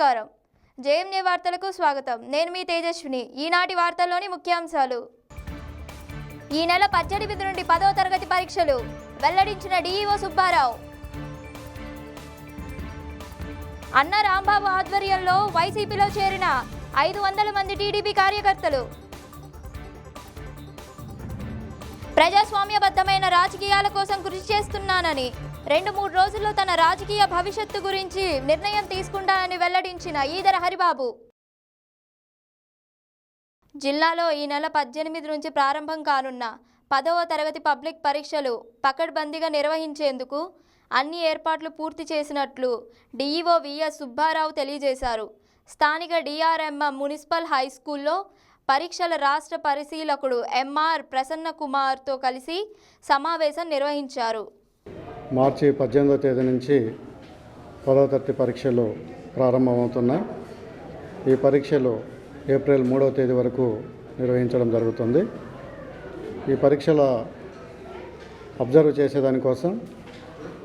నమస్కారం. జేఎంఏ వార్తలకు స్వాగతం. నేను మీ తేజస్విని. ఈనాటి వార్తల్లోని ముఖ్యాంశాలు. ఈ నెల పద్దెనిమిది నుండి పదవ తరగతి పరీక్షలు. వెల్లడించిన డిఈఓ సుబ్బారావు. అన్న రాంబాబు ఆధ్వర్యంలో వైసీపీలో చేరిన ఐదు వందల మంది టీడీపీ కార్యకర్తలు. ప్రజాస్వామ్యబద్ధమైన రాజకీయాల కోసం కృషి చేస్తున్నానని రెండు మూడు రోజుల్లో తన రాజకీయ భవిష్యత్తు గురించి నిర్ణయం తీసుకుంటానని వెల్లడించిన ఈదర హరిబాబు. జిల్లాలో ఈ నెల పద్దెనిమిది నుంచి ప్రారంభం కానున్న పదవ తరగతి పబ్లిక్ పరీక్షలు పకడ్బందీగా నిర్వహించేందుకు అన్ని ఏర్పాట్లు పూర్తి చేసినట్లు డీఈఓ విఎస్ సుబ్బారావు తెలియజేశారు. స్థానిక డిఆర్ఎంఎం మున్సిపల్ హై స్కూల్లో పరీక్షల రాష్ట్ర పరిశీలకుడు ఎంఆర్ ప్రసన్న కుమార్తో కలిసి సమావేశం నిర్వహించారు. మార్చి పద్దెనిమిదో తేదీ నుంచి పదవ తరగతి పరీక్షలు ప్రారంభమవుతున్నాయి ఈ పరీక్షలు ఏప్రిల్ మూడవ తేదీ వరకు నిర్వహించడం జరుగుతుంది. ఈ పరీక్షల అబ్జర్వ్ చేసేదానికోసం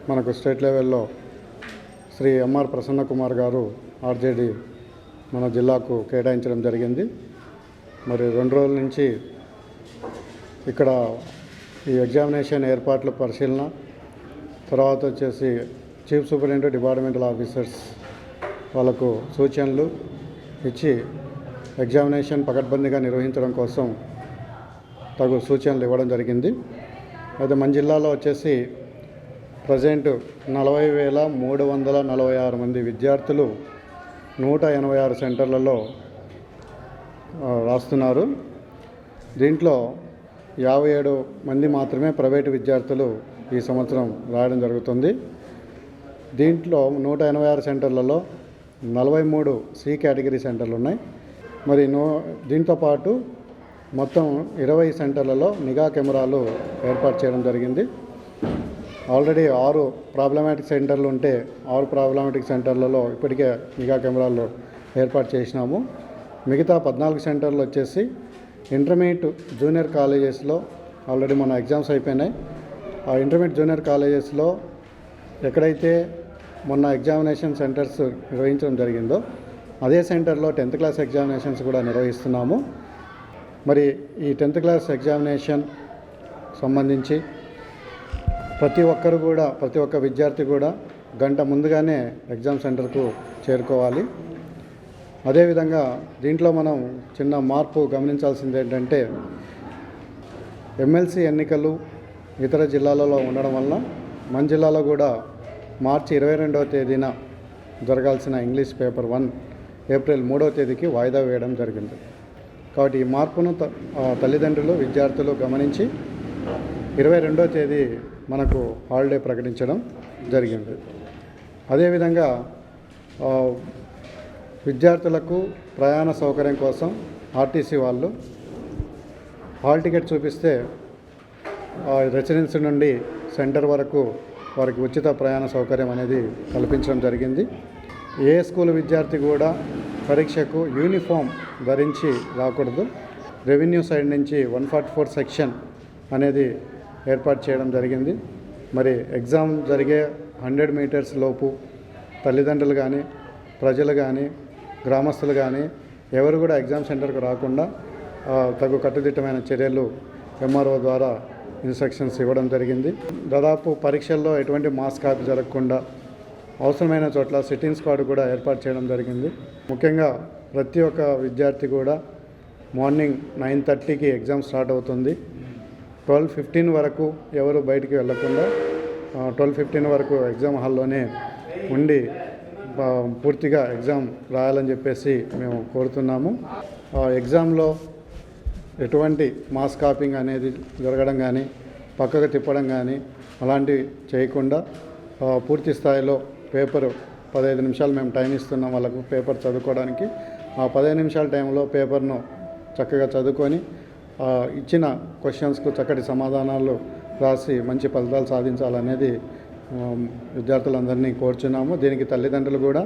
మనకు స్టేట్ లెవెల్లో శ్రీ ఎంఆర్ ప్రసన్న కుమార్ గారు ఆర్జేడి మన జిల్లాకు కేటాయించడం జరిగింది. మరి రెండు రోజుల నుంచి ఇక్కడ ఈ ఎగ్జామినేషన్ ఏర్పాట్ల పరిశీలన తర్వాత వచ్చేసి చీఫ్ సూపరింటెండెంట్ డిపార్ట్మెంటల్ ఆఫీసర్స్ వాళ్ళకు సూచనలు ఇచ్చి ఎగ్జామినేషన్ పకడ్బందీగా నిర్వహించడం కోసం తగు సూచనలు ఇవ్వడం జరిగింది. అయితే మన జిల్లాలో వచ్చేసి ప్రజెంట్ నలభై వేల మూడు వందల నలభై ఆరు మంది విద్యార్థులు నూట ఎనభై ఆరు సెంటర్లలో రాస్తున్నారు. దీంట్లో యాభై ఏడు మంది మాత్రమే ప్రైవేటు విద్యార్థులు ఈ సంవత్సరం రాయడం జరుగుతుంది. దీంట్లో నూట ఎనభై ఆరు సెంటర్లలో నలభై మూడు సి కేటగిరీ సెంటర్లు ఉన్నాయి. మరి నో దీంతో పాటు మొత్తం ఇరవై సెంటర్లలో నిఘా కెమెరాలు ఏర్పాటు చేయడం జరిగింది. ఆల్రెడీ ఆరు ప్రాబ్లమాటిక్ సెంటర్లు ఉంటే ఆరు ప్రాబ్లమాటిక్ సెంటర్లలో ఇప్పటికే నిఘా కెమెరాలు ఏర్పాటు చేసినాము. మిగతా పద్నాలుగు సెంటర్లు వచ్చేసి ఇంటర్మీడియట్ జూనియర్ కాలేజెస్లో ఆల్రెడీ మన ఎగ్జామ్స్ అయిపోయినాయి. ఇంటర్మీడియట్ జూనియర్ కాలేజెస్లో ఎక్కడైతే మొన్న ఎగ్జామినేషన్ సెంటర్స్ నిర్వహించడం జరిగిందో అదే సెంటర్లో టెన్త్ క్లాస్ ఎగ్జామినేషన్స్ కూడా నిర్వహిస్తున్నాము. మరి ఈ టెన్త్ క్లాస్ ఎగ్జామినేషన్ సంబంధించి ప్రతి ఒక్కరు కూడా ప్రతి ఒక్క విద్యార్థి కూడా గంట ముందుగానే ఎగ్జామ్ సెంటర్కు చేరుకోవాలి. అదేవిధంగా దీంట్లో మనం చిన్న మార్పు గమనించాల్సింది ఏంటంటే ఎమ్మెల్సీ ఎన్నికలు ఇతర జిల్లాలలో ఉండడం వలన మన జిల్లాలో కూడా మార్చి ఇరవై రెండవ తేదీన జరగాల్సిన ఇంగ్లీష్ పేపర్ వన్ ఏప్రిల్ మూడవ తేదీకి వాయిదా వేయడం జరిగింది. కాబట్టి ఈ మార్పును త- తల్లిదండ్రులు విద్యార్థులు గమనించి ఇరవై రెండవ తేదీ మనకు హాలిడే ప్రకటించడం జరిగింది. అదేవిధంగా విద్యార్థులకు ప్రయాణ సౌకర్యం కోసం ఆర్టీసీ వాళ్ళు హాల్ టికెట్ చూపిస్తే రెసిడెన్సీ నుండి సెంటర్ వరకు వారికి ఉచిత ప్రయాణ సౌకర్యం అనేది కల్పించడం జరిగింది. ఏ స్కూల్ విద్యార్థి కూడా పరీక్షకు యూనిఫామ్ ధరించి రాకూడదు. రెవెన్యూ సైడ్ నుంచి వన్ ఫార్టీ ఫోర్ సెక్షన్ అనేది ఏర్పాటు చేయడం జరిగింది. మరి ఎగ్జామ్ జరిగే హండ్రెడ్ మీటర్స్ లోపు తల్లిదండ్రులు కానీ ప్రజలు కానీ గ్రామస్తులు కానీ ఎవరు కూడా ఎగ్జామ్ సెంటర్కు రాకుండా తగు కట్టుదిట్టమైన చర్యలు ఎంఆర్ఓ ద్వారా ఇన్స్ట్రక్షన్స్ ఇవ్వడం జరిగింది. దాదాపు పరీక్షల్లో ఎటువంటి మాస్ కాపీ జరగకుండా అవసరమైన చోట్ల సిట్టింగ్ స్క్వాడ్ కూడా ఏర్పాటు చేయడం జరిగింది. ముఖ్యంగా ప్రతి ఒక్క విద్యార్థి కూడా మార్నింగ్ నైన్ థర్టీకి ఎగ్జామ్ స్టార్ట్ అవుతుంది. ట్వెల్వ్ ఫిఫ్టీన్ వరకు ఎవరు బయటికి వెళ్ళకుండా ట్వెల్వ్ ఫిఫ్టీన్ వరకు ఎగ్జామ్ హాల్లోనే ఉండి పూర్తిగా ఎగ్జామ్ రాయాలని చెప్పేసి మేము కోరుతున్నాము. ఆ, ఎగ్జామ్లో ఎటువంటి మాస్ కాపింగ్ అనేది జరగడం కానీ పక్కకు తిప్పడం కానీ అలాంటివి చేయకుండా పూర్తి స్థాయిలో పేపరు పదహైదు నిమిషాలు మేము టైం ఇస్తున్నాం వాళ్ళకు పేపర్ చదువుకోవడానికి. ఆ పదహైదు నిమిషాల టైంలో పేపర్ను చక్కగా చదువుకొని ఇచ్చిన క్వశ్చన్స్కు చక్కటి సమాధానాలు రాసి మంచి ఫలితాలు సాధించాలనేది విద్యార్థులందరినీ కోరుచున్నాము. దీనికి తల్లిదండ్రులు కూడా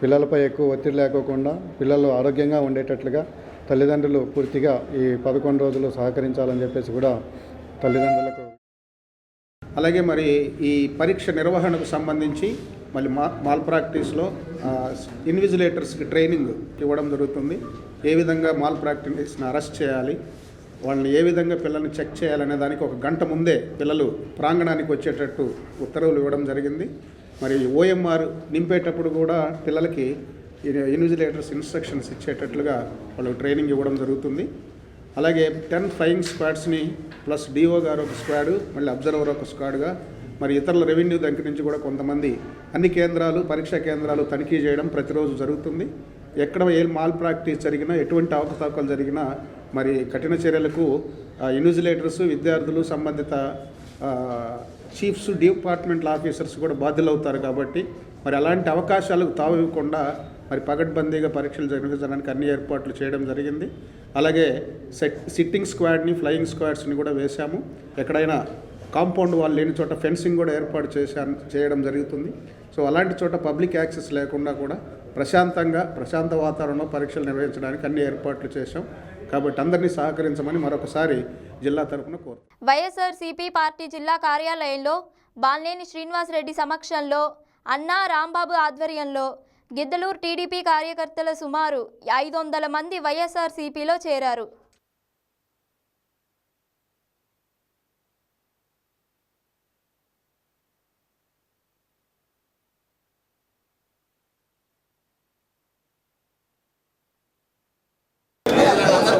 పిల్లలపై ఎక్కువ ఒత్తిడి లేకోకుండా పిల్లలు ఆరోగ్యంగా ఉండేటట్లుగా తల్లిదండ్రులు పూర్తిగా ఈ పదకొండు రోజులు సహకరించాలని చెప్పేసి కూడా తల్లిదండ్రులకు అలాగే మరి ఈ పరీక్ష నిర్వహణకు సంబంధించి మళ్ళీ మా మాల్ ప్రాక్టీస్లో ఇన్విజిలేటర్స్కి ట్రైనింగ్ ఇవ్వడం జరుగుతుంది. ఏ విధంగా మాల్ ప్రాక్టీస్ని అరెస్ట్ చేయాలి వాళ్ళని ఏ విధంగా పిల్లల్ని చెక్ చేయాలనే దానికి ఒక గంట ముందే పిల్లలు ప్రాంగణానికి వచ్చేటట్టు ఉత్తర్వులు ఇవ్వడం జరిగింది. మరి ఓఎంఆర్ నింపేటప్పుడు కూడా పిల్లలకి ఇన్విజిలేటర్స్ ఇన్స్ట్రక్షన్స్ ఇచ్చేటట్లుగా వాళ్ళకి ట్రైనింగ్ ఇవ్వడం జరుగుతుంది. అలాగే టెన్ ఫ్లయింగ్ స్క్వాడ్స్ని ప్లస్ డిఓ గారు ఒక స్క్వాడ్ మళ్ళీ అబ్జర్వర్ ఒక స్క్వాడ్గా మరి ఇతరుల రెవెన్యూ దగ్గర నుంచి కూడా కొంతమంది అన్ని కేంద్రాలు పరీక్షా కేంద్రాలు తనిఖీ చేయడం ప్రతిరోజు జరుగుతుంది. ఎక్కడ ఏ మాల్ ప్రాక్టీస్ జరిగినా ఎటువంటి అవకతవకలు జరిగినా మరి కఠిన చర్యలకు ఇన్విజిలేటర్స్ విద్యార్థులు సంబంధిత చీఫ్స్ డిపార్ట్మెంట్ ఆఫీసర్స్ కూడా బాధ్యులవుతారు కాబట్టి మరి అలాంటి అవకాశాలకు తావివ్వకుండా మరి పగడ్బందీగా పరీక్షలు జరిపించడానికి అన్ని ఏర్పాట్లు చేయడం జరిగింది. అలాగే సెట్ సిట్టింగ్ స్క్వాడ్ని ఫ్లయింగ్ స్క్వాడ్స్ని కూడా వేశాము. ఎక్కడైనా కాంపౌండ్ వాళ్ళు లేని చోట ఫెన్సింగ్ కూడా ఏర్పాటు చేశాను చేయడం జరుగుతుంది. సో అలాంటి చోట పబ్లిక్ యాక్సెస్ లేకుండా కూడా ప్రశాంతంగా ప్రశాంత వాతావరణంలో పరీక్షలు నిర్వహించడానికి అన్ని ఏర్పాట్లు చేశాం. కాబట్టి అందరినీ సహకరించమని మరొకసారి జిల్లా తరఫున కోరు వైఎస్ఆర్సీపీ పార్టీ జిల్లా కార్యాలయంలో బాలినేని శ్రీనివాసరెడ్డి సమక్షంలో అన్నా రాంబాబు ఆధ్వర్యంలో గిద్దలూరు టీడీపీ కార్యకర్తల సుమారు ఐదు వందల మంది వైఎస్ఆర్సీపీలో చేరారు.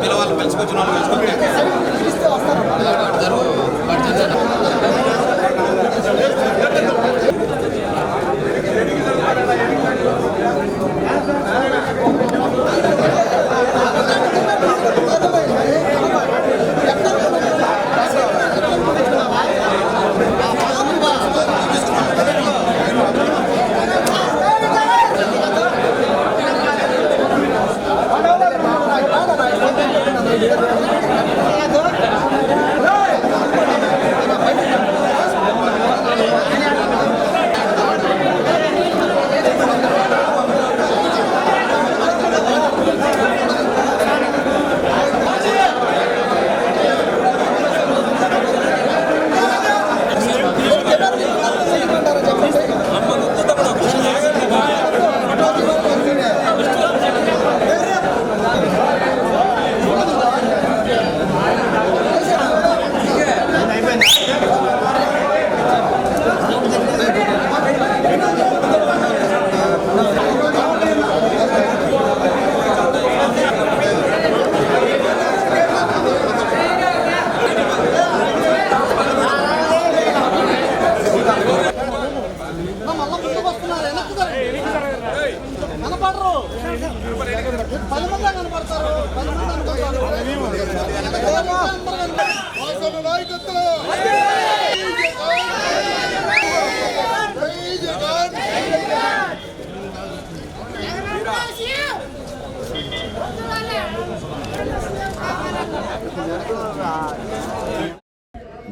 పిలవాలి పిలుచుకొచ్చిన వాళ్ళు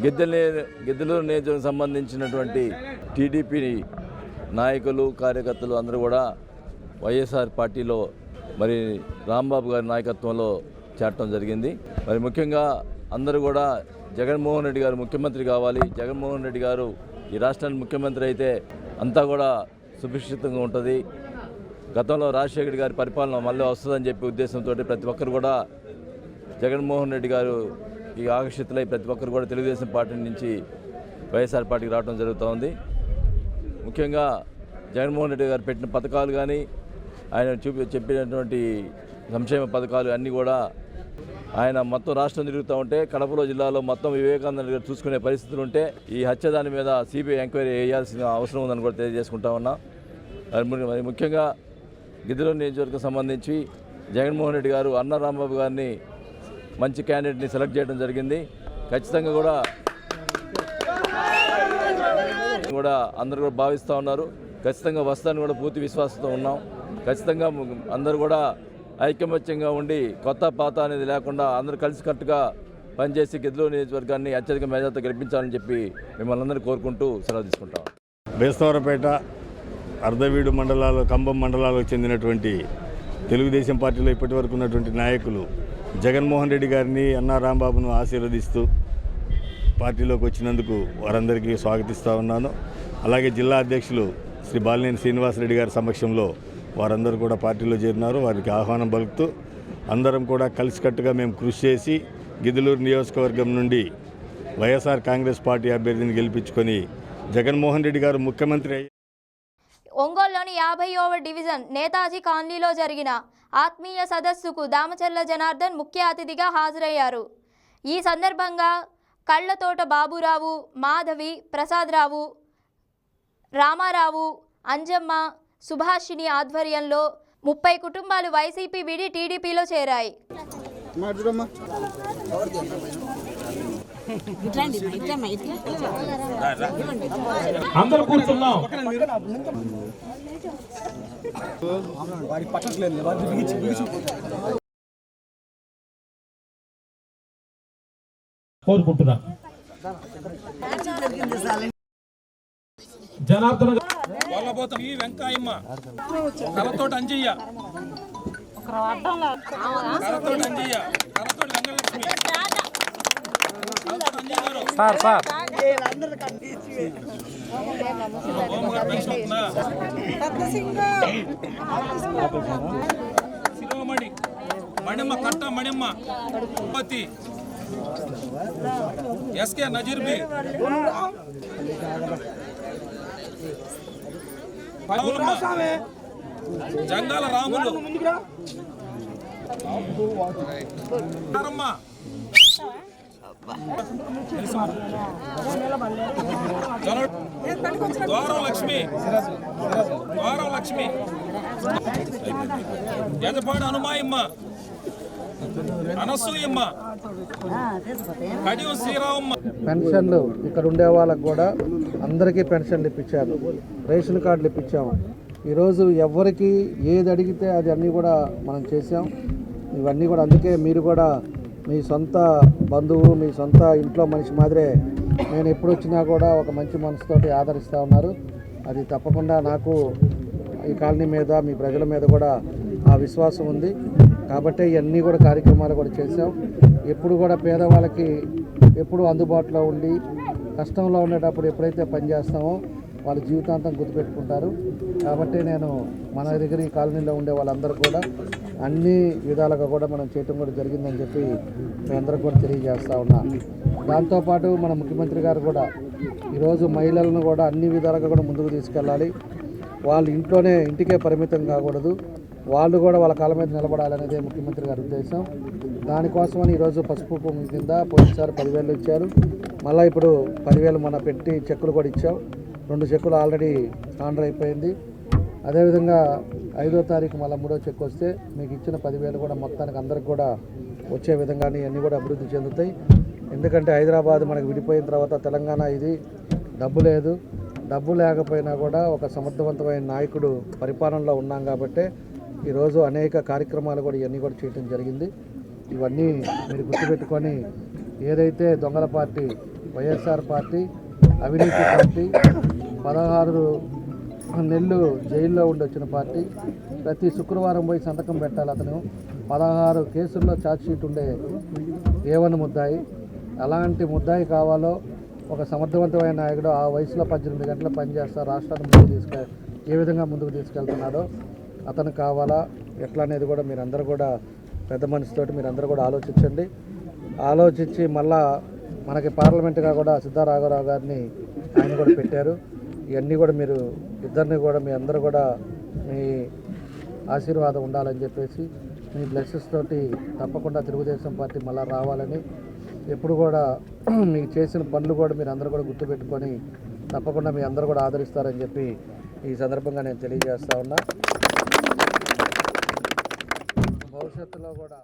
గిద్దెలే గిద్దలూరు నియోజకవర్గం సంబంధించినటువంటి టీడీపీ నాయకులు కార్యకర్తలు అందరూ కూడా వైఎస్ఆర్ పార్టీలో మరి రాంబాబు గారి నాయకత్వంలో చేరటం జరిగింది. మరి ముఖ్యంగా అందరూ కూడా జగన్మోహన్ రెడ్డి గారు ముఖ్యమంత్రి కావాలి. జగన్మోహన్ రెడ్డి గారు ఈ రాష్ట్రానికి ముఖ్యమంత్రి అయితే అంతా కూడా సుభిక్షితంగా ఉంటుంది. గతంలో రాజశేఖర్ గారి పరిపాలన మళ్ళీ వస్తుందని చెప్పి ఉద్దేశంతో ప్రతి ఒక్కరు కూడా జగన్మోహన్ రెడ్డి గారు ఈ ఆకర్షితులై ప్రతి ఒక్కరు కూడా తెలుగుదేశం పార్టీ నుంచి వైఎస్ఆర్ పార్టీకి రావడం జరుగుతోంది. ముఖ్యంగా జగన్మోహన్ రెడ్డి గారు పెట్టిన పథకాలు కానీ ఆయన చూపి చెప్పినటువంటి సంక్షేమ పథకాలు అన్నీ కూడా ఆయన మొత్తం రాష్ట్రం తిరుగుతూ ఉంటే కడపలో జిల్లాలో మొత్తం వివేకానంద గారు చూసుకునే పరిస్థితులు ఉంటే ఈ హత్య దాని మీద సిబిఐ ఎంక్వైరీ వేయాల్సిన అవసరం ఉందని కూడా తెలియజేసుకుంటా ఉన్నా. మరి మరి ముఖ్యంగా గిద్దలూరు నియోజకవర్గం సంబంధించి జగన్మోహన్ రెడ్డి గారు అన్న రాంబాబు గారిని మంచి క్యాండిడేట్ని సెలెక్ట్ చేయడం జరిగింది. ఖచ్చితంగా కూడా కూడా అందరూ కూడా భావిస్తూ ఉన్నారు. ఖచ్చితంగా వస్తాను కూడా పూర్తి విశ్వాసంతో ఉన్నాం. ఖచ్చితంగా అందరూ కూడా ఐకమత్యంగా ఉండి కొత్త పాత అనేది లేకుండా అందరూ కలిసికట్టుగా పనిచేసి గిద్దలూరు నియోజకవర్గాన్ని అత్యధిక మేజార్తో గెలిపించాలని చెప్పి మిమ్మల్ని అందరూ కోరుకుంటూ సెలవు తీసుకుంటాం. బేస్తవరపేట అర్ధవీడు మండలాలు కంబం మండలాలకు చెందినటువంటి తెలుగుదేశం పార్టీలో ఇప్పటివరకు ఉన్నటువంటి నాయకులు జగన్మోహన్ రెడ్డి గారిని అన్నా రాంబాబును ఆశీర్వదిస్తూ పార్టీలోకి వచ్చినందుకు వారందరికీ స్వాగతిస్తూ ఉన్నాను. అలాగే జిల్లా అధ్యక్షులు శ్రీ బాలినేని శ్రీనివాసరెడ్డి గారి సమక్షంలో వారందరూ కూడా పార్టీలో చేరినారు. వారికి ఆహ్వానం పలుకుతూ అందరం కూడా కలిసికట్టుగా మేము కృషి చేసి గిద్దలూరు నియోజకవర్గం నుండి వైఎస్ఆర్ కాంగ్రెస్ పార్టీ అభ్యర్థిని గెలిపించుకొని జగన్మోహన్ రెడ్డి గారు ముఖ్యమంత్రి అయ్యి ఒంగోలులోని యాభై ఓవర్ డివిజన్ నేతాజీ కాలనీలో జరిగిన ఆత్మీయ సదస్సుకు దామచర్ల జనార్దన్ ముఖ్య అతిథిగా హాజరయ్యారు. ఈ సందర్భంగా కళ్ళతోట బాబురావు మాధవి ప్రసాదరావు రామారావు అంజమ్మ సుభాషిణి ఆధ్వర్యంలో ముప్పై కుటుంబాలు వైసీపీ విడి టీడీపీలో చేరాయి. అందరూ కూర్చున్నాం. కోరుకుంటున్నా. జనార్దన గారు. వాళ్ళబోతాం ఈ Venkayamma Kalathoti Anjaiah. Kalathoti Anjaiah. Kalathoti Venkatalakshmi. Sir sir? Siromani. Manimma Katta Manimma. Tirupati. SK Nazeer B Padavalamma Jangala Ramulu. Dwaram Lakshmi Dwaram Lakshmi ఎదపాడు Hanumayamma. Anasuyamma. Kadiyam Sriramamma. పెన్షన్లు ఇక్కడ ఉండే వాళ్ళకు కూడా అందరికీ పెన్షన్లు ఇప్పించారు. రేషన్ కార్డులు ఇప్పించాము. ఈరోజు ఎవరికి ఏది అడిగితే అది అన్నీ కూడా మనం చేసాం ఇవన్నీ కూడా అందుకే మీరు కూడా మీ సొంత బంధువు మీ సొంత ఇంట్లో మనిషి మాదిరే నేను ఎప్పుడు వచ్చినా కూడా ఒక మంచి మనసుతోటి ఆదరిస్తూ ఉన్నారు. అది తప్పకుండా నాకు ఈ కాలనీ మీద మీ ప్రజల మీద కూడా ఆ విశ్వాసం ఉంది. కాబట్టి ఇవన్నీ కూడా కార్యక్రమాలు కూడా చేసాం ఎప్పుడు కూడా పేదవాళ్ళకి ఎప్పుడు అందుబాటులో ఉండి కష్టంలో ఉండేటప్పుడు ఎప్పుడైతే పనిచేస్తామో వాళ్ళ జీవితాంతం గుర్తుపెట్టుకుంటారు. కాబట్టి నేను మన దగ్గర ఈ కాలనీలో ఉండే వాళ్ళందరూ కూడా అన్ని విధాలుగా కూడా మనం చేయటం కూడా జరిగిందని చెప్పి మీ అందరికి కూడా తెలియజేస్తూ ఉన్నా. దాంతోపాటు మన ముఖ్యమంత్రి గారు కూడా ఈరోజు మహిళలను కూడా అన్ని విధాలుగా కూడా ముందుకు తీసుకెళ్ళాలి. వాళ్ళు ఇంట్లోనే ఇంటికే పరిమితం కాకూడదు. వాళ్ళు కూడా వాళ్ళ కాళ్ళ మీద నిలబడాలనేదే ముఖ్యమంత్రి గారి ఉద్దేశం. దానికోసమని ఈరోజు పసుపు భూమి కింద పోయినసారి పదివేలు ఇచ్చారు. మళ్ళీ ఇప్పుడు పదివేలు మన పెట్టి చెక్కులు కూడా ఇచ్చాం. రెండు చెక్కులు ఆల్రెడీ ఆర్డర్ అయిపోయింది. అదేవిధంగా ఐదో తారీఖు మళ్ళీ మూడో చెక్ వస్తే మీకు ఇచ్చిన పదివేలు కూడా మొత్తానికి అందరికి కూడా వచ్చే విధంగానే అన్నీ కూడా అభివృద్ధి చెందుతాయి. ఎందుకంటే హైదరాబాద్ మనకు విడిపోయిన తర్వాత తెలంగాణ ఇది డబ్బు లేదు. డబ్బు లేకపోయినా కూడా ఒక సమర్థవంతమైన నాయకుడు పరిపాలనలో ఉన్నాం కాబట్టి ఈరోజు అనేక కార్యక్రమాలు కూడా ఇవన్నీ కూడా చేయడం జరిగింది. ఇవన్నీ మీరు గుర్తుపెట్టుకొని ఏదైతే దొంగల పార్టీ వైఎస్ఆర్ పార్టీ అవినీతి పార్టీ పదహారు నెలలు జైల్లో ఉండి వచ్చిన పార్టీ ప్రతి శుక్రవారం పోయి సంతకం పెట్టాలి అతను. పదహారు కేసుల్లో ఛార్జ్షీట్ ఉండే ఏవన్ ముద్దాయి. అలాంటి ముద్దాయి కావాలో ఒక సమర్థవంతమైన నాయకుడు ఆ వయసులో పద్దెనిమిది గంటలు పనిచేస్తా రాష్ట్రాన్ని ముందుకు తీసుకెళ్ ఏ విధంగా ముందుకు తీసుకెళ్తున్నాడో అతను కావాలా ఎట్లా అనేది కూడా మీరందరూ కూడా పెద్ద మనసుతోటి మీరందరూ కూడా ఆలోచించండి. ఆలోచించి మళ్ళా మనకి పార్లమెంటుగా కూడా సిద్ధారాఘవరావు గారిని ఆయన కూడా పెట్టారు. ఇవన్నీ కూడా మీరు ఇద్దరిని కూడా మీ అందరూ కూడా మీ ఆశీర్వాదం ఉండాలని చెప్పేసి మీ బ్లెస్సెస్ తోటి తప్పకుండా తెలుగుదేశం పార్టీ మళ్ళీ రావాలని ఎప్పుడు కూడా మీకు చేసిన పనులు కూడా మీరు అందరూ కూడా గుర్తుపెట్టుకొని తప్పకుండా మీ అందరూ కూడా ఆదరిస్తారని చెప్పి ఈ సందర్భంగా నేను తెలియజేస్తా ఉన్నా. భవిష్యత్తులో కూడా.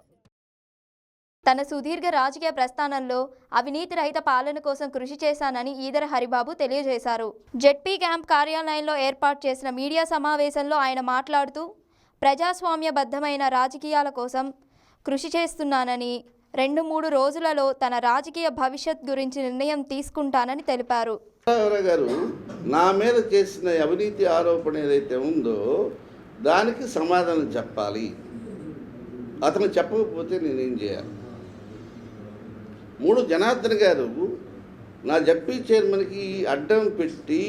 తన సుదీర్ఘ రాజకీయ ప్రస్థానంలో అవినీతి రహిత పాలన కోసం కృషి చేశానని ఈదర హరిబాబు తెలియజేశారు. జెడ్పీ క్యాంప్ కార్యాలయంలో ఏర్పాటు చేసిన మీడియా సమావేశంలో ఆయన మాట్లాడుతూ ప్రజాస్వామ్యబద్ధమైన రాజకీయాల కోసం కృషి చేస్తున్నానని రెండు మూడు రోజులలో తన రాజకీయ భవిష్యత్ గురించి నిర్ణయం తీసుకుంటానని తెలిపారు. గారు నా మీద చేసిన అవినీతి ఆరోపణ ఏదైతే ఉందో దానికి సమాధానం చెప్పాలి. అతను చెప్పకపోతే నేనేం చేయాలి? మూడు జనార్దన్ గారు నా జడ్పీ చైర్మన్కి అడ్డం పెట్టి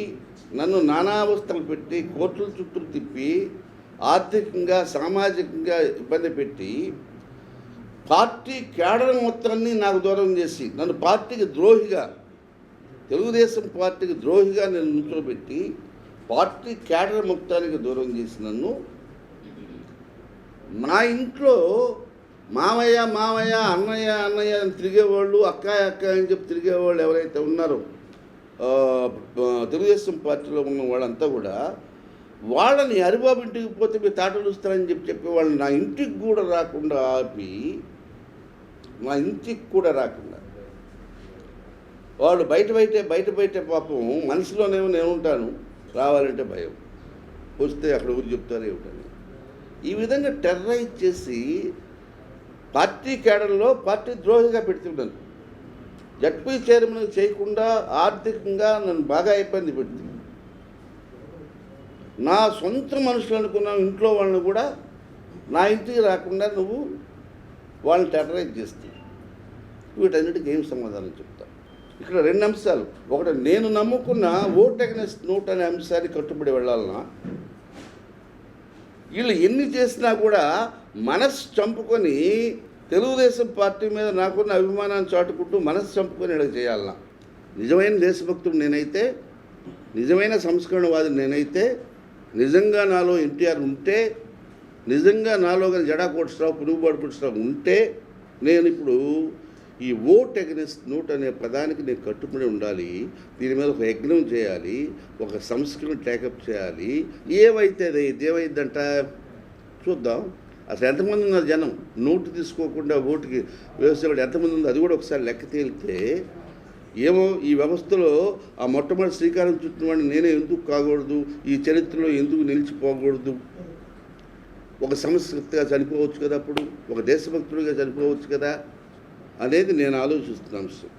నన్ను నానావస్థలు పెట్టి కోర్టుల చుట్టూ తిప్పి ఆర్థికంగా సామాజికంగా ఇబ్బంది పెట్టి పార్టీ కేడర్ మొత్తాన్ని నాకు దూరం చేసి నన్ను పార్టీకి ద్రోహిగా తెలుగుదేశం పార్టీకి ద్రోహిగా నేను నుంచోబెట్టి పార్టీ కేడర్ మొత్తానికి దూరం చేసి నన్ను నా ఇంట్లో మామయ్య మామయ్య అన్నయ్య అన్నయ్య అని తిరిగేవాళ్ళు అక్కాయ అక్కాయ అని చెప్పి తిరిగేవాళ్ళు ఎవరైతే ఉన్నారో తెలుగుదేశం పార్టీలో ఉన్న వాళ్ళంతా కూడా వాళ్ళని హరిబాబు ఇంటికి పోతే మీరు తాటలు ఇస్తారని చెప్పి చెప్పి వాళ్ళని నా ఇంటికి కూడా రాకుండా ఆపి నా ఇంటికి కూడా రాకుండా. వాళ్ళు బయట బయటే బయట బయటే పాపం మనసులోనేమో నేను ఉంటాను రావాలంటే భయం. వస్తే అక్కడ ఊరు చెప్తారు ఏమిటని. ఈ విధంగా టెర్రరైజ్ చేసి పార్టీ కేడర్లో పార్టీ ద్రోహిగా పెడుతున్నాను జడ్పీ చైర్మన్ చేయకుండా ఆర్థికంగా నన్ను బాగా ఇబ్బంది పెడుతుంది. నా సొంత మనుషులు అనుకున్న ఇంట్లో వాళ్ళని కూడా నా ఇంటికి రాకుండా నువ్వు వాళ్ళని టెర్రరైజ్ చేస్తావు వీటన్నిటికీ ఏం సమాధానం చెప్తా? ఇక్కడ రెండు అంశాలు. ఒకటి నేను నమ్ముకున్న ఓట్ అగెనెస్ట్ నోట్ అనే అంశాన్ని కట్టుబడి వెళ్ళాలన్నా వీళ్ళు ఎన్ని చేసినా కూడా మనస్సు చంపుకొని తెలుగుదేశం పార్టీ మీద నాకున్న అభిమానాన్ని చాటుకుంటూ మనసు చంపుకొని ఇలా చేయాలన్నా. నిజమైన దేశభక్తుడు నేనైతే నిజమైన సంస్కరణవాది నేనైతే నిజంగా నాలో ఎన్టీఆర్ ఉంటే నిజంగా నాలో కానీ జడా కోటరావు పురుగుబాటు కోటరావు ఉంటే నేను ఇప్పుడు ఈ ఓట్ అగెనిస్ట్ నోట్ అనే పదానికి నేను కట్టుబడి ఉండాలి దీని మీద ఒక యజ్ఞం చేయాలి ఒక సంస్కరణ టేకప్ చేయాలి. ఏవైతే అది ఏమైందంట? చూద్దాం. అసలు ఎంతమంది ఉన్నారు జనం? నోటు తీసుకోకుండా ఓటుకి వేసేవాడు ఎంతమంది ఉంది అది కూడా ఒకసారి లెక్క తేలితే ఏమో ఈ వ్యవస్థలో ఆ మొట్టమొదటి శ్రీకారం చుట్టిన వాడిని నేనే ఎందుకు కాకూడదు? ఈ చరిత్రలో ఎందుకు నిలిచిపోకూడదు? ఒక సంస్కృతిగా చనిపోవచ్చు కదా అప్పుడు? ఒక దేశభక్తుడిగా చనిపోవచ్చు కదా? అనేది నేను ఆలోచిస్తున్నాను సార్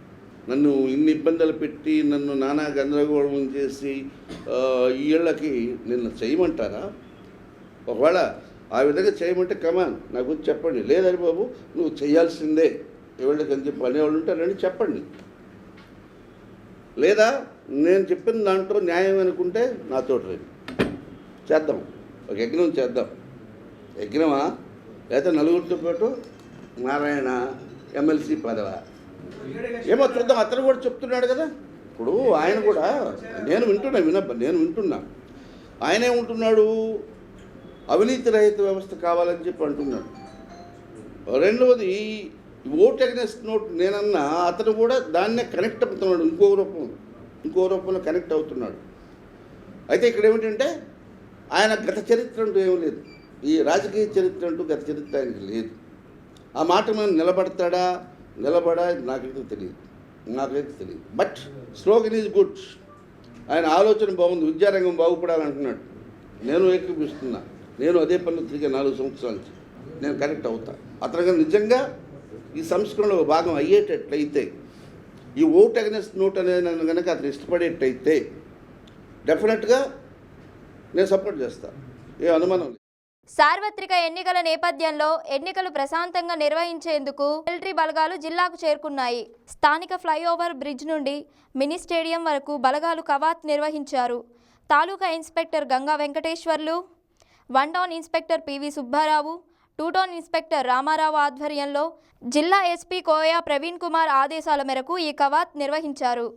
నన్ను ఇన్ని ఇబ్బందులు పెట్టి నన్ను నానా గందరగోళం చేసి ఈ ఏళ్ళకి నిన్ను చేయమంటారా? ఒకవేళ ఆ విధంగా చేయమంటే కమాన్ నాకు వచ్చి చెప్పండి. లేదని బాబు నువ్వు చేయాల్సిందే. ఎవరికి అని చెప్పి అనేవాళ్ళు ఉంటారని చెప్పండి. లేదా నేను చెప్పిన దాంట్లో న్యాయం అనుకుంటే నాతో రండి. చేద్దాం. ఒక యజ్ఞం చేద్దాం. యజ్ఞమా? లేకపోతే నలుగురితో పాటు నారాయణ ఎమ్మెల్సీ పదవ. ఏమో చూద్దాం అతను కూడా చెప్తున్నాడు కదా. ఇప్పుడు ఆయన కూడా నేను వింటున్నా విన నేను వింటున్నా. ఆయనే ఉంటున్నాడు అవినీతి రహిత వ్యవస్థ కావాలని చెప్పి అంటున్నాడు. రెండవది ఓట్ అగ్నెస్ట్ నోట్ నేనన్నా అతను కూడా దాన్నే కనెక్ట్ అవుతున్నాడు ఇంకో రూపం ఇంకో రూపంలో కనెక్ట్ అవుతున్నాడు. అయితే ఇక్కడ ఏమిటంటే ఆయన గత చరిత్ర అంటూ ఏమీ లేదు. ఈ రాజకీయ చరిత్ర అంటూ గత చరిత్ర ఆయనకి లేదు. ఆ మాట మీద నిలబడతాడా? నిలబడా? నాకైతే తెలియదు. నాకైతే తెలియదు. బట్ స్లోగన్ ఈజ్ గుడ్ ఆయన ఆలోచన బాగుంది. విద్యారంగం బాగుపడాలంటున్నాడు. నేను ఏకీపిస్తున్నా నేను అదే పనులు తిరిగే నాలుగు సంవత్సరాల నుంచి. నేను కరెక్ట్ అవుతా. అతను నిజంగా ఈ సంస్కరణలో ఒక భాగం అయ్యేటట్లయితే ఈ ఓట్ అగెనెస్ట్ నోట్ అనేది నన్ను కనుక అతను ఇష్టపడేటైతే డెఫినెట్గా నేను సపోర్ట్ చేస్తాను ఏ అనుమానం సార్వత్రిక ఎన్నికల నేపథ్యంలో ఎన్నికలు ప్రశాంతంగా నిర్వహించేందుకు మిలిటరీ బలగాలు జిల్లాకు చేరుకున్నాయి. స్థానిక ఫ్లైఓవర్ బ్రిడ్జ్ నుండి మినీ స్టేడియం వరకు బలగాలు కవాత్ నిర్వహించారు. Taluka inspector Ganga Venkateswarlu one town inspector PV Subbarao two town inspector Ramarao ఆధ్వర్యంలో జిల్లా ఎస్పీ కోయా ప్రవీణ్ కుమార్ ఆదేశాల మేరకు ఈ కవాత్ నిర్వహించారు.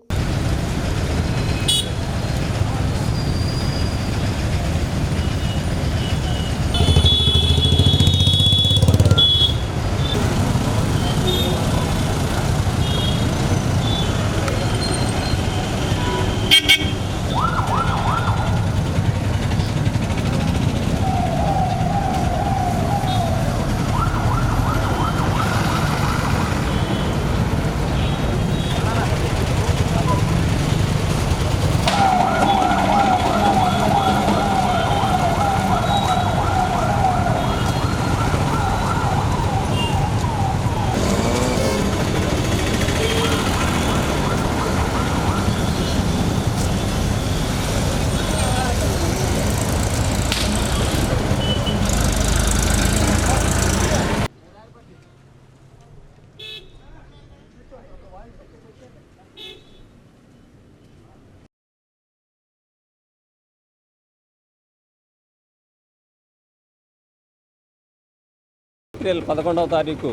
ఏప్రిల్ పదకొండవ తారీఖు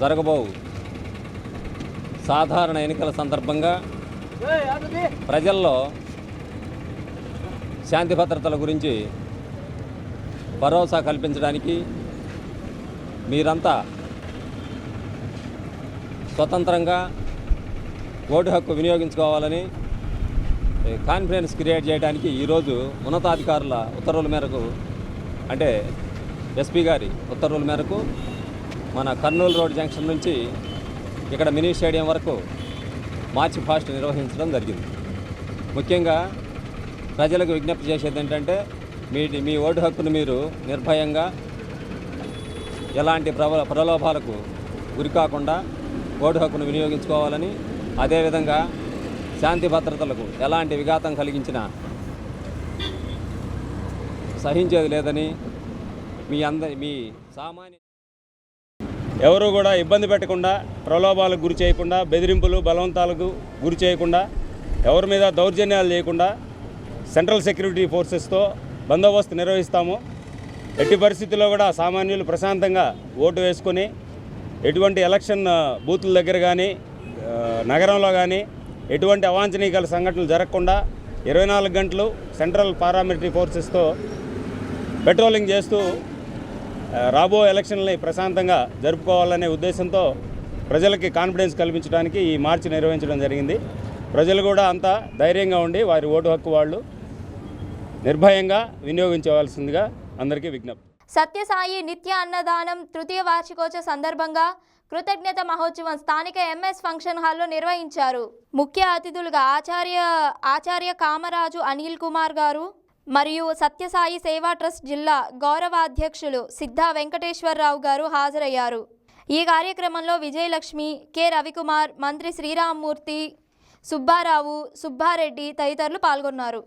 జరగబో సాధారణ ఎన్నికల సందర్భంగా ప్రజల్లో శాంతి భద్రతల గురించి భరోసా కల్పించడానికి మీరంతా స్వతంత్రంగా ఓటు హక్కు వినియోగించుకోవాలని కాన్ఫిడెన్స్ క్రియేట్ చేయడానికి ఈరోజు ఉన్నతాధికారుల ఉత్తర్వుల మేరకు అంటే ఎస్పీ గారి ఉత్తర్వుల మేరకు మన కర్నూలు రోడ్ జంక్షన్ నుంచి ఇక్కడ మినీ స్టేడియం వరకు మార్చ్ ఫాస్ట్ నిర్వహించడం జరిగింది. ముఖ్యంగా ప్రజలకు విజ్ఞప్తి చేసేది ఏంటంటే మీ మీ ఓటు హక్కును మీరు నిర్భయంగా ఎలాంటి ప్రబల ప్రలోభాలకు గురికాకుండా ఓటు హక్కును వినియోగించుకోవాలని అదేవిధంగా శాంతి భద్రతలకు ఎలాంటి విఘాతం కలిగించినా సహించేది లేదని మీ అందరి మీ సామాన్య ఎవరు కూడా ఇబ్బంది పెట్టకుండా ప్రలోభాలకు గురి చేయకుండా బెదిరింపులు బలవంతాలకు గురి చేయకుండా ఎవరి మీద దౌర్జన్యాలు చేయకుండా సెంట్రల్ సెక్యూరిటీ ఫోర్సెస్తో బందోబస్తు నిర్వహిస్తాము. ఎట్టి పరిస్థితుల్లో కూడా సామాన్యులు ప్రశాంతంగా ఓటు వేసుకొని ఎటువంటి ఎలక్షన్ బూతుల దగ్గర కానీ నగరంలో కానీ ఎటువంటి అవాంఛనీయకల సంఘటనలు జరగకుండా ఇరవై నాలుగు గంటలు సెంట్రల్ పారామిలిటరీ ఫోర్సెస్తో పెట్రోలింగ్ చేస్తూ రాబో ఎలక్షన్లని ప్రశాంతంగా జరుపుకోవాలనే ఉద్దేశంతో ప్రజలకి కాన్ఫిడెన్స్ కల్పించడానికి ఈ మార్చి నిర్వహించడం జరిగింది. ప్రజలు కూడా అంతా ధైర్యంగా ఉండి వారి ఓటు హక్కు వాళ్ళు నిర్భయంగా వినియోగించవలసిందిగా అందరికీ విజ్ఞప్తి. సత్యసాయి నిత్య అన్నదానం తృతీయ వార్షికోత్సవ సందర్భంగా కృతజ్ఞత మహోత్సవం స్థానిక ఎంఎస్ ఫంక్షన్ హాల్లో నిర్వహించారు. ముఖ్య అతిథులుగా ఆచార్య ఆచార్య కామరాజు అనిల్ కుమార్ గారు మరియు సత్యసాయి సేవా ట్రస్ట్ జిల్లా గౌరవాధ్యక్షులు సిద్ధా వెంకటేశ్వరరావు గారు హాజరయ్యారు. ఈ కార్యక్రమంలో విజయలక్ష్మి కె. రవికుమార్ మంత్రి శ్రీరామ్మూర్తి సుబ్బారావు సుబ్బారెడ్డి తదితరులు పాల్గొన్నారు.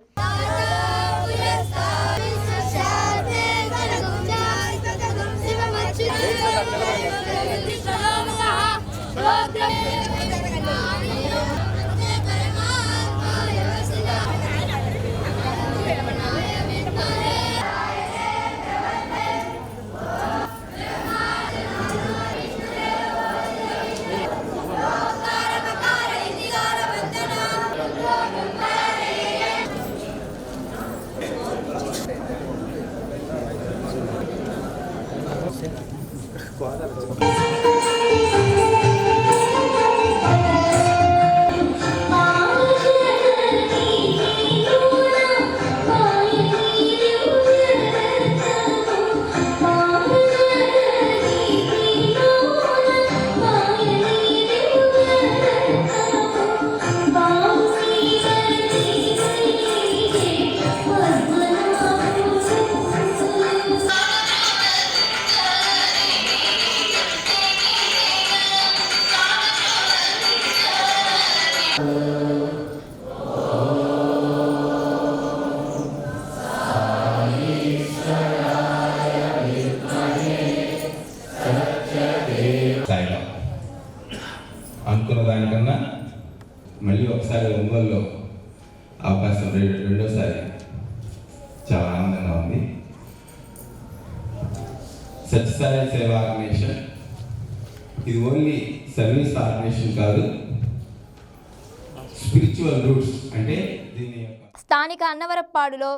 స్థానిక అన్నవరప్పాడులో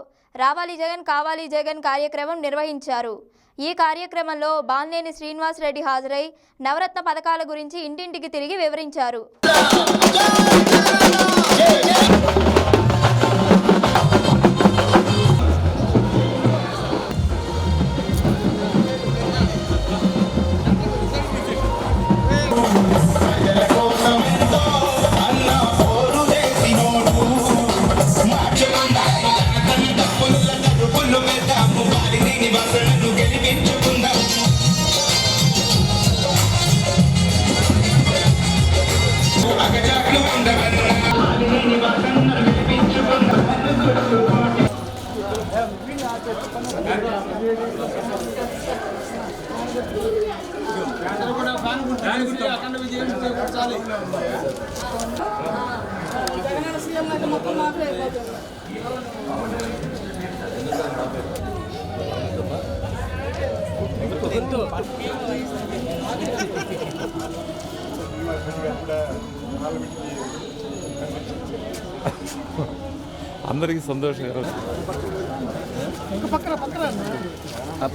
రావాలి జగన్ కావాలి జగన్ కార్యక్రమం నిర్వహించారు. ఈ కార్యక్రమంలో బాన్నేని శ్రీనివాస్ రెడ్డి హాజరై నవరత్న పథకాల గురించి ఇంటింటికి తిరిగి వివరించారు.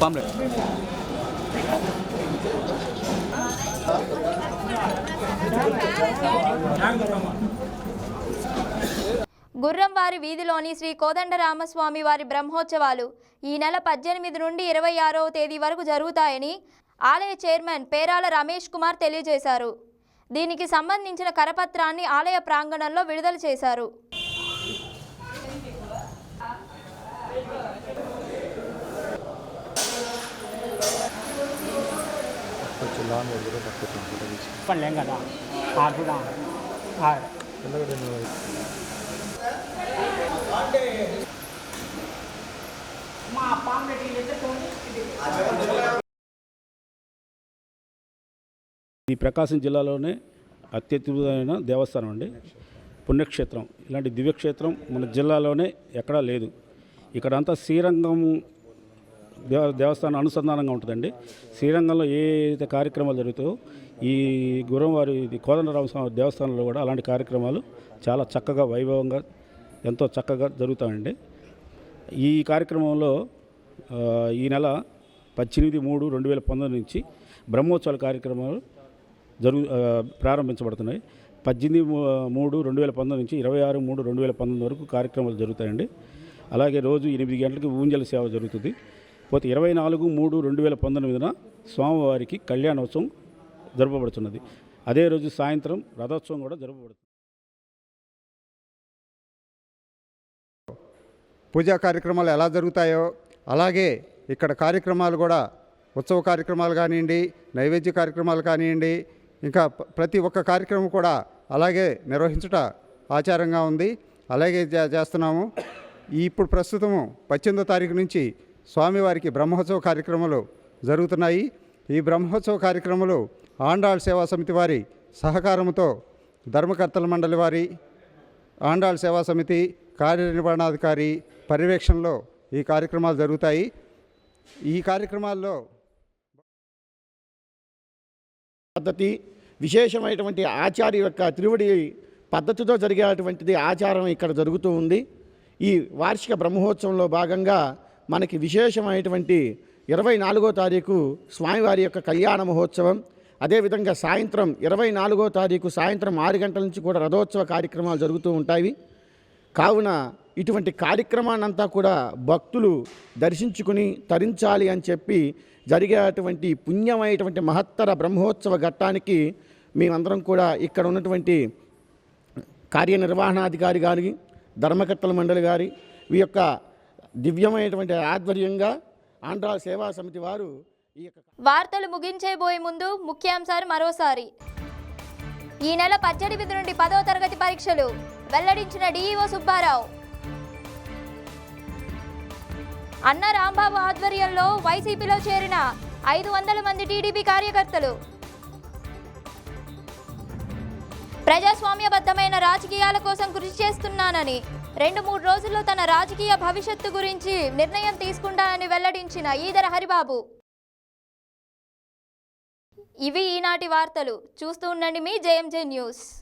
పాంప్లెట్. గుర్రంవారి వీధిలోని శ్రీ కోదండరామస్వామి వారి బ్రహ్మోత్సవాలు ఈ నెల పద్దెనిమిది నుండి ఇరవై ఆరవ తేదీ వరకు జరుగుతాయని ఆలయ చైర్మన్ పేరాల రమేష్ కుమార్ తెలియజేశారు. దీనికి సంబంధించిన కరపత్రాన్ని ఆలయ ప్రాంగణంలో విడుదల చేశారు. పడలేం కదా. ఇది ప్రకాశం జిల్లాలోనే అత్యద్భుతమైన దేవస్థానం అండి. పుణ్యక్షేత్రం. ఇలాంటి దివ్యక్షేత్రం మన జిల్లాలోనే ఎక్కడా లేదు. ఇక్కడ అంతా శ్రీరంగం దేవ దేవస్థానం అనుసంధానంగా ఉంటుందండి. శ్రీరంగంలో ఏ అయితే కార్యక్రమాలు జరుగుతాయో ఈ గురువారి ఇది కోదండరామ స్వామి దేవస్థానంలో కూడా అలాంటి కార్యక్రమాలు చాలా చక్కగా వైభవంగా ఎంతో చక్కగా జరుగుతాయండి. ఈ కార్యక్రమంలో ఈ నెల పద్దెనిమిది మూడు రెండు వేల పంతొమ్మిది నుంచి బ్రహ్మోత్సవాల కార్యక్రమాలు జరుగు ప్రారంభించబడుతున్నాయి. పద్దెనిమిది మూడు రెండు వేల పంతొమ్మిది నుంచి ఇరవై ఆరు మూడు రెండు వేల పంతొమ్మిది వరకు కార్యక్రమాలు జరుగుతాయండి. అలాగే రోజు ఎనిమిది గంటలకు ఊంజల సేవ జరుగుతుంది. పోతే ఇరవై నాలుగు మూడు రెండు వేల పంతొమ్మిదిన స్వామివారికి కళ్యాణోత్సవం జరపబడుతున్నది. అదే రోజు సాయంత్రం రథోత్సవం కూడా జరపబడుతుంది. పూజా కార్యక్రమాలు ఎలా జరుగుతాయో అలాగే ఇక్కడ కార్యక్రమాలు కూడా ఉత్సవ కార్యక్రమాలు కానివ్వండి నైవేద్య కార్యక్రమాలు కానివ్వండి ఇంకా ప్రతి ఒక్క కార్యక్రమం కూడా అలాగే నిర్వహించుట ఆచారంగా ఉంది. అలాగే చేస్తున్నాము. ఇప్పుడు ప్రస్తుతము పద్దెనిమిదో తారీఖు నుంచి స్వామివారికి బ్రహ్మోత్సవ కార్యక్రమాలు జరుగుతున్నాయి. ఈ బ్రహ్మోత్సవ కార్యక్రమాలు ఆండాళ్ సేవా సమితి వారి సహకారంతో ధర్మకర్తల మండలి వారి ఆండాళ్ సేవా సమితి కార్యనిర్వహణాధికారి పర్యవేక్షణలో ఈ కార్యక్రమాలు జరుగుతాయి. ఈ కార్యక్రమాల్లో పద్ధతి విశేషమైనటువంటి ఆచార్య యొక్క తిరువడి పద్ధతితో జరిగేటువంటిది ఆచారం ఇక్కడ జరుగుతూ ఉంది. ఈ వార్షిక బ్రహ్మోత్సవంలో భాగంగా మనకి విశేషమైనటువంటి ఇరవై నాలుగో తారీఖు స్వామివారి యొక్క కళ్యాణ మహోత్సవం. అదేవిధంగా సాయంత్రం ఇరవై నాలుగో తారీఖు సాయంత్రం ఆరు గంటల నుంచి కూడా రథోత్సవ కార్యక్రమాలు జరుగుతూ ఉంటాయి. కావున ఇటువంటి కార్యక్రమాన్నంతా కూడా భక్తులు దర్శించుకుని తరించాలి అని చెప్పి జరిగేటువంటి పుణ్యమైనటువంటి మహత్తర బ్రహ్మోత్సవ ఘట్టానికి మేమందరం కూడా ఇక్కడ ఉన్నటువంటి కార్యనిర్వహణాధికారి గారి ధర్మకర్తల మండలి గారి ఈ యొక్క దివ్యమైనటువంటి ఆధ్వర్యంగా ఆంధ్ర సేవా సమితి వారు ఈ యొక్క వార్తలు ముగించేబోయే ముందు ముఖ్యాంశాలు మరోసారి. ఈ నెల పద్దెనిమిది నుండి పదవ తరగతి పరీక్షలు. వెల్లడించిన డిఈఓ సుబ్బారావు. అన్న రాంబాబు ఆధ్వర్యంలో వైసీపీలో చేరిన ఐదు వందల మంది టీడీపీ కార్యకర్తలు. ప్రజాస్వామ్యబద్ధమైన రాజకీయాల కోసం కృషి చేస్తున్నానని రెండు మూడు రోజుల్లో తన రాజకీయ భవిష్యత్తు గురించి నిర్ణయం తీసుకుంటానని వెల్లడించిన ఈదర హరిబాబు. ఇవి ఈనాటి వార్తలు. చూస్తూ ఉండండి మీ జేఎంజే న్యూస్.